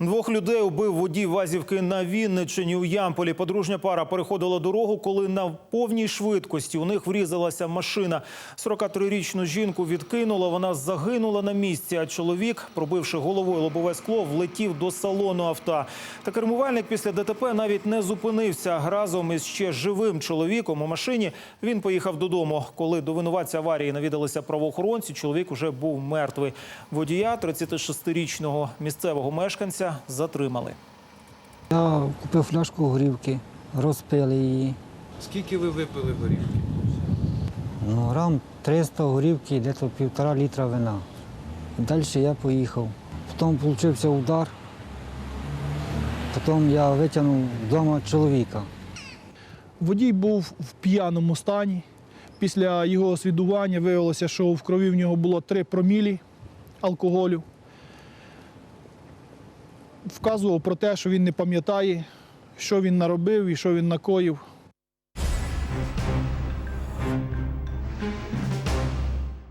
Двох людей убив водій Вазівки на Вінниччині у Ямполі. Подружня пара переходила дорогу, коли на повній швидкості у них врізалася машина. 43-річну жінку відкинула, вона загинула на місці, а чоловік, пробивши головою лобове скло, влетів до салону авто. Та кермувальник після ДТП навіть не зупинився. Разом із ще живим чоловіком у машині він поїхав додому. Коли до винуватця аварії навідалися правоохоронці, чоловік уже був мертвий. Водія, 36-річного місцевого мешканця, затримали. Я купив фляжку горівки, розпили її. Скільки ви випили горілки? Ну, грам 300 горівки, десь півтора літра вина. Далі я поїхав. Потім получився удар. Потім я витягнув вдома чоловіка. Водій був в п'яному стані. Після його освідування виявилося, що в крові в нього було 3 промілі алкоголю. Вказував про те, що він не пам'ятає, що він наробив і що він накоїв.